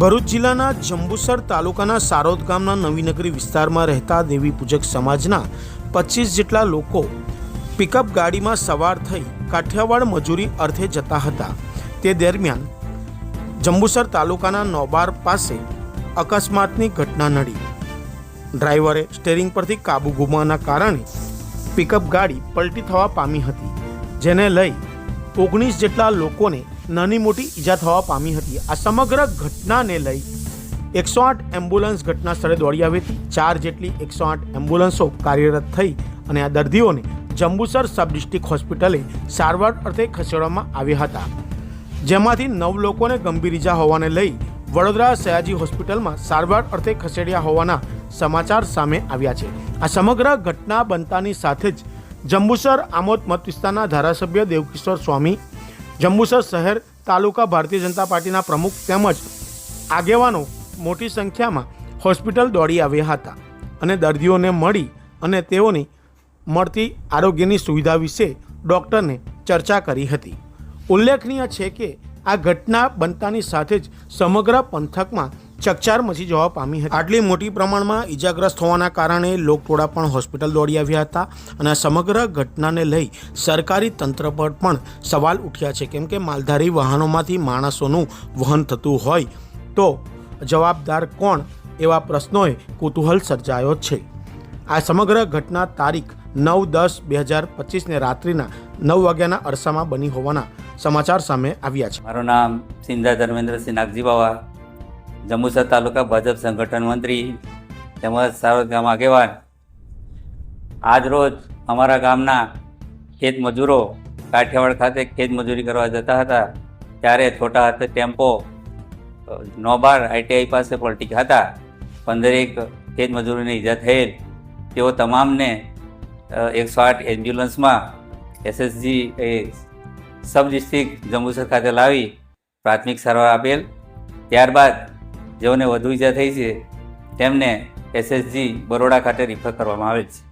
ભરૂચ જિલ્લાના જંબુસર તાલુકાના સારોદ ગામના નવીનગરી વિસ્તારમાં રહેતા દેવી પૂજક સમાજના પચીસ જેટલા લોકો પિકઅપ ગાડીમાં સવાર થઈ કાઠિયાવાડ મજૂરી અર્થે જતા હતા. તે દરમિયાન જંબુસર તાલુકાના નોબાર પાસે અકસ્માતની ઘટના નડી. ડ્રાઈવરે સ્ટેરિંગ પરથી કાબુ ગુમાવાના કારણે પિકઅપ ગાડી પલટી થવા પામી હતી. જેને લઈ ઓગણીસ જેટલા લોકોને નાની મોટી ઈજા થવા પામી હતી. આ સમગ્ર ઘટનાને લઈ એકસો આઠ એમ્બ્યુલન્સ ઘટના સ્થળે દોડી આવી હતી. ચાર જેટલી એકસો આઠ એમ્બ્યુલન્સો કાર્યરત થઈ અને આ દર્દીઓને જંબુસર સબ ડિસ્ટ્રિક્ટ હોસ્પિટલે સારવાર અર્થે ખસેડવામાં આવ્યા હતા. જેમાંથી નવ લોકોને ગંભીર ઈજા હોવાને લઈ વડોદરા સયાજી હોસ્પિટલમાં સારવાર અર્થે ખસેડ્યા હોવાના સમાચાર સામે આવ્યા છે. આ સમગ્ર ઘટના બનતાની સાથે જ જંબુસર આમોદ મત વિસ્તારના ધારાસભ્ય દેવકિશોર સ્વામી, જંબુસર શહેર તાલુકા ભારતીય જનતા પાર્ટીના પ્રમુખ તેમજ આગેવાનો મોટી સંખ્યામાં હોસ્પિટલ દોડી આવ્યા હતા અને દર્દીઓને મળી અને તેઓની મળતી આરોગ્યની સુવિધા વિશે ડૉક્ટરને ચર્ચા કરી હતી. ઉલ્લેખનીય છે કે આ ઘટના બનતાની સાથે જ સમગ્ર પંથકમાં ચકચાર મચી જવા પામી હતી. આટલી મોટી પ્રમાણમાં ઈજાગ્રસ્ત હોવાના કારણે લોકટોળા પણ હોસ્પિટલ દોડી આવ્યા હતા અને સમગ્ર ઘટનાને લઈ સરકારી તંત્ર પર પણ સવાલ ઉઠ્યા છે. કેમ કે માલધારી વાહનોમાંથી માણસોનું વહન થતું હોય તો જવાબદાર કોણ એવા પ્રશ્નોએ કુતૂહલ સર્જાયો છે. આ સમગ્ર ઘટના તારીખ નવ દસ બે હજાર પચીસને રાત્રિના નવ વાગ્યાના અરસામાં બની હોવાના સમાચાર સામે આવ્યા છે. મારું નામ સિંધા ધર્મેન્દ્રસિંહ નાગજી બાવા જંબુસર તાલુકા ભાજપ સંગઠન મંત્રી તેમજ સારોદ ગામ આગેવાન. આજ રોજ અમારા ગામના ખેત મજૂરો કાઠિયાવાડ ખાતે ખેત મજૂરી કરવા જતા હતા. ત્યારે છોટા હાથે ટેમ્પો નોબાર આઈટીઆઈ પાસે પલટી હતા. પંદરેક ખેત મજૂરોને ઈજા થયેલ. તેઓ તમામને એકસો આઠ એમ્બ્યુલન્સમાં એસએસજી એ સબ ડિસ્ટ્રિક્ટ જંબુસર ખાતે લાવી પ્રાથમિક સારવાર આપેલ. ત્યારબાદ જેઓને વધુ ઈજા થઈ છે તેમને એસએસજી બરોડા ખાતે રિફર કરવામાં આવેલ છે.